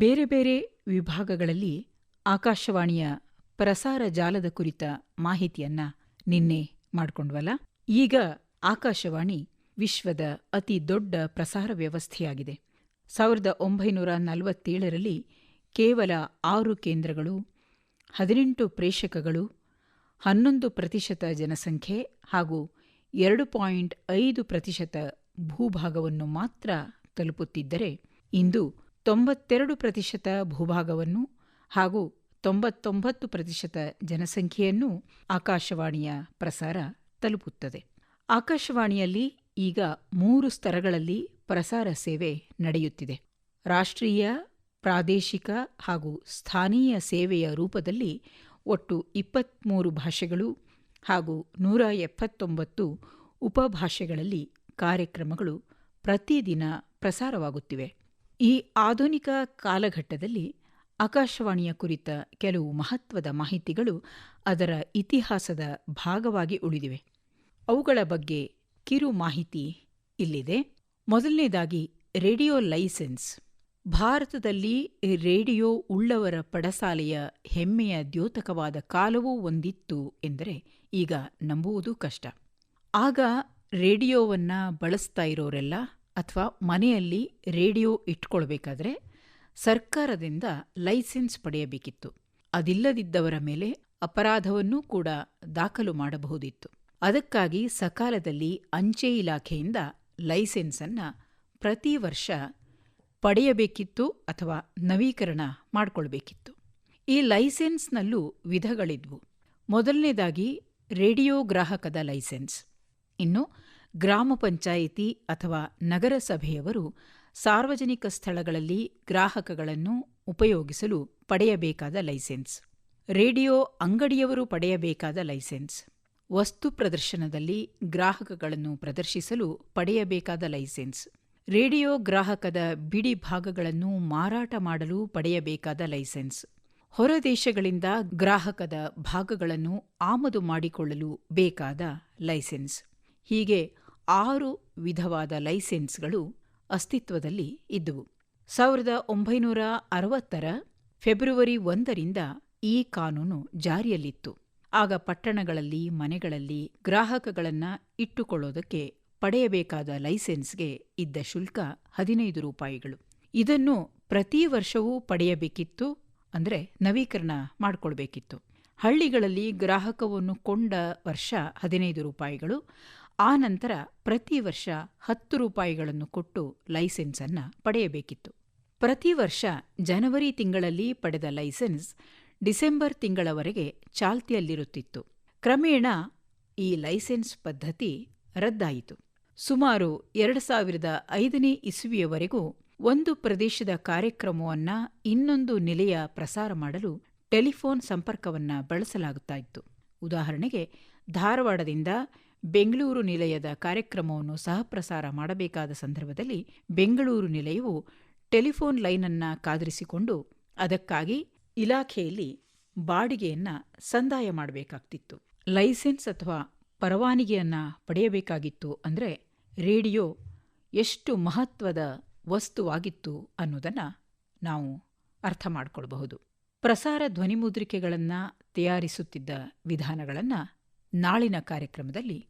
ಬೇರೆ ಬೇರೆ ವಿಭಾಗಗಳಲ್ಲಿ ಆಕಾಶವಾಣಿಯ ಪ್ರಸಾರ ಜಾಲದ ಕುರಿತ ಮಾಹಿತಿಯನ್ನ ನಿನ್ನೆ ಮಾಡಿಕೊಂಡ್ವಲ್ಲ? ಈಗ ಆಕಾಶವಾಣಿ ವಿಶ್ವದ ಅತಿ ದೊಡ್ಡ ಪ್ರಸಾರ ವ್ಯವಸ್ಥೆಯಾಗಿದೆ. ಸಾವಿರದ ಒಂಬೈನೂರ ನಲವತ್ತೇಳರಲ್ಲಿ ಕೇವಲ ಆರು ಕೇಂದ್ರಗಳು, ಹದಿನೆಂಟು ಪ್ರೇಕ್ಷಕಗಳು, ಹನ್ನೊಂದು ಪ್ರತಿಶತ ಜನಸಂಖ್ಯೆ ಹಾಗೂ ಎರಡು ಪಾಯಿಂಟ್ ಐದು ಪ್ರತಿಶತ ಭೂಭಾಗವನ್ನು ಮಾತ್ರ ತಲುಪುತ್ತಿದ್ದರೆ ಇಂದು ತೊಂಬತ್ತೆರಡು ಪ್ರತಿಶತ ಭೂಭಾಗವನ್ನು ಹಾಗೂ ತೊಂಬತ್ತೊಂಬತ್ತು ಪ್ರತಿಶತ ಜನಸಂಖ್ಯೆಯನ್ನು ಆಕಾಶವಾಣಿಯ ಪ್ರಸಾರ ತಲುಪುತ್ತದೆ. ಆಕಾಶವಾಣಿಯಲ್ಲಿ ಈಗ ಮೂರು ಸ್ತರಗಳಲ್ಲಿ ಪ್ರಸಾರ ಸೇವೆ ನಡೆಯುತ್ತಿದೆ. ರಾಷ್ಟ್ರೀಯ, ಪ್ರಾದೇಶಿಕ ಹಾಗೂ ಸ್ಥಾನೀಯ ಸೇವೆಯ ರೂಪದಲ್ಲಿ ಒಟ್ಟು ಇಪ್ಪತ್ತ್ಮೂರು ಭಾಷೆಗಳು ಹಾಗೂ ನೂರ ಎಪ್ಪತ್ತೊಂಬತ್ತು ಉಪಭಾಷೆಗಳಲ್ಲಿ ಕಾರ್ಯಕ್ರಮಗಳು ಪ್ರತಿದಿನ ಪ್ರಸಾರವಾಗುತ್ತಿವೆ. ಈ ಆಧುನಿಕ ಕಾಲಘಟ್ಟದಲ್ಲಿ ಆಕಾಶವಾಣಿಯ ಕುರಿತ ಕೆಲವು ಮಹತ್ವದ ಮಾಹಿತಿಗಳು ಅದರ ಇತಿಹಾಸದ ಭಾಗವಾಗಿ ಉಳಿದಿವೆ. ಅವುಗಳ ಬಗ್ಗೆ ಕಿರು ಮಾಹಿತಿ ಇಲ್ಲಿದೆ. ಮೊದಲನೇದಾಗಿ, ರೇಡಿಯೋ ಲೈಸೆನ್ಸ್. ಭಾರತದಲ್ಲಿ ರೇಡಿಯೋ ಉಳ್ಳವರ ಪಡಸಾಲೆಯ ಹೆಮ್ಮೆಯ ದ್ಯೋತಕವಾದ ಕಾಲವೂ ಒಂದಿತ್ತು ಎಂದರೆ ಈಗ ನಂಬುವುದು ಕಷ್ಟ. ಆಗ ರೇಡಿಯೋವನ್ನ ಬಳಸ್ತಾ ಇರೋರೆಲ್ಲ ಅಥವಾ ಮನೆಯಲ್ಲಿ ರೇಡಿಯೋ ಇಟ್ಕೊಳ್ಬೇಕಾದ್ರೆ ಸರ್ಕಾರದಿಂದ ಲೈಸೆನ್ಸ್ ಪಡೆಯಬೇಕಿತ್ತು. ಅದಿಲ್ಲದಿದ್ದವರ ಮೇಲೆ ಅಪರಾಧವನ್ನೂ ಕೂಡ ದಾಖಲು ಮಾಡಬಹುದಿತ್ತು. ಅದಕ್ಕಾಗಿ ಸಕಾಲದಲ್ಲಿ ಅಂಚೆ ಇಲಾಖೆಯಿಂದ ಲೈಸೆನ್ಸನ್ನು ಪ್ರತಿ ವರ್ಷ ಪಡೆಯಬೇಕಿತ್ತು ಅಥವಾ ನವೀಕರಣ ಮಾಡಿಕೊಳ್ಬೇಕಿತ್ತು. ಈ ಲೈಸೆನ್ಸ್ನಲ್ಲೂ ವಿಧಗಳಿದ್ವು. ಮೊದಲನೇದಾಗಿ ರೇಡಿಯೋ ಗ್ರಾಹಕದ ಲೈಸೆನ್ಸ್. ಇನ್ನು ಗ್ರಾಮ ಪಂಚಾಯಿತಿ ಅಥವಾ ನಗರಸಭೆಯವರು ಸಾರ್ವಜನಿಕ ಸ್ಥಳಗಳಲ್ಲಿ ಗ್ರಾಹಕಗಳನ್ನು ಉಪಯೋಗಿಸಲು ಪಡೆಯಬೇಕಾದ ಲೈಸೆನ್ಸ್. ರೇಡಿಯೋ ಅಂಗಡಿಯವರು ಪಡೆಯಬೇಕಾದ ಲೈಸೆನ್ಸ್. ವಸ್ತು ಪ್ರದರ್ಶನದಲ್ಲಿ ಗ್ರಾಹಕಗಳನ್ನು ಪ್ರದರ್ಶಿಸಲು ಪಡೆಯಬೇಕಾದ ಲೈಸೆನ್ಸ್. ರೇಡಿಯೋ ಗ್ರಾಹಕದ ಬಿಡಿ ಭಾಗಗಳನ್ನು ಮಾರಾಟ ಮಾಡಲು ಪಡೆಯಬೇಕಾದ ಲೈಸೆನ್ಸ್. ಹೊರದೇಶಗಳಿಂದ ಗ್ರಾಹಕದ ಭಾಗಗಳನ್ನು ಆಮದು ಮಾಡಿಕೊಳ್ಳಲು ಬೇಕಾದ ಲೈಸೆನ್ಸ್. ಹೀಗೆ ಆರು ವಿಧವಾದ ಲೈಸೆನ್ಸ್ಗಳು ಅಸ್ತಿತ್ವದಲ್ಲಿ ಇದ್ದುವು. ಸಾವಿರದ ಒಂಬೈನೂರ ಅರವತ್ತರ ಫೆಬ್ರವರಿ ಒಂದರಿಂದ ಈ ಕಾನೂನು ಜಾರಿಯಲ್ಲಿತ್ತು. ಆಗ ಪಟ್ಟಣಗಳಲ್ಲಿ, ಮನೆಗಳಲ್ಲಿ ಗ್ರಾಹಕಗಳನ್ನು ಇಟ್ಟುಕೊಳ್ಳೋದಕ್ಕೆ ಪಡೆಯಬೇಕಾದ ಲೈಸೆನ್ಸ್ಗೆ ಇದ್ದ ಶುಲ್ಕ ಹದಿನೈದು ರೂಪಾಯಿಗಳು. ಇದನ್ನು ಪ್ರತಿ ವರ್ಷವೂ ಪಡೆಯಬೇಕಿತ್ತು ಅಂದರೆ ನವೀಕರಣ ಮಾಡಿಕೊಳ್ಬೇಕಿತ್ತು. ಹಳ್ಳಿಗಳಲ್ಲಿ ಗ್ರಾಹಕವನ್ನು ಕೊಂಡ ವರ್ಷ ಹದಿನೈದು ರೂಪಾಯಿಗಳು ಆ ನಂತರ ಪ್ರತಿ ವರ್ಷ ಹತ್ತು ರೂಪಾಯಿಗಳನ್ನು ಕೊಟ್ಟು ಲೈಸೆನ್ಸನ್ನು ಪಡೆಯಬೇಕಿತ್ತು. ಪ್ರತಿ ವರ್ಷ ಜನವರಿ ತಿಂಗಳಲ್ಲಿ ಪಡೆದ ಲೈಸೆನ್ಸ್ ಡಿಸೆಂಬರ್ ತಿಂಗಳವರೆಗೆ ಚಾಲ್ತಿಯಲ್ಲಿರುತ್ತಿತ್ತು. ಕ್ರಮೇಣ ಈ ಲೈಸೆನ್ಸ್ ಪದ್ಧತಿ ರದ್ದಾಯಿತು. ಸುಮಾರು ಎರಡು ಸಾವಿರದ ಐದನೇ ಇಸುವಿಯವರೆಗೂ ಒಂದು ಪ್ರದೇಶದ ಕಾರ್ಯಕ್ರಮವನ್ನ ಇನ್ನೊಂದು ನೆಲೆಯ ಪ್ರಸಾರ ಮಾಡಲು ಟೆಲಿಫೋನ್ ಸಂಪರ್ಕವನ್ನ ಬಳಸಲಾಗುತ್ತಾ ಇತ್ತು. ಉದಾಹರಣೆಗೆ ಧಾರವಾಡದಿಂದ ಬೆಂಗಳೂರು ನಿಲಯದ ಕಾರ್ಯಕ್ರಮವನ್ನು ಸಹಪ್ರಸಾರ ಮಾಡಬೇಕಾದ ಸಂದರ್ಭದಲ್ಲಿ ಬೆಂಗಳೂರು ನಿಲಯವು ಟೆಲಿಫೋನ್ ಲೈನನ್ನ ಕಾದರಿಸಿಕೊಂಡು ಅದಕ್ಕಾಗಿ ಇಲಾಖೆಯಲ್ಲಿ ಬಾಡಿಗೆಯನ್ನ ಸಂದಾಯ ಮಾಡಬೇಕಾಗ್ತಿತ್ತು. ಲೈಸೆನ್ಸ್ ಅಥವಾ ಪರವಾನಗಿಯನ್ನ ಪಡೆಯಬೇಕಾಗಿತ್ತು ಅಂದರೆ ರೇಡಿಯೋ ಎಷ್ಟು ಮಹತ್ವದ ವಸ್ತುವಾಗಿತ್ತು ಅನ್ನೋದನ್ನು ನಾವು ಅರ್ಥ ಮಾಡಿಕೊಳ್ಬಹುದು. ಪ್ರಸಾರ ಧ್ವನಿಮುದ್ರಿಕೆಗಳನ್ನು ತಯಾರಿಸುತ್ತಿದ್ದ ವಿಧಾನಗಳನ್ನು ನಾಳಿನ ಕಾರ್ಯಕ್ರಮದಲ್ಲಿ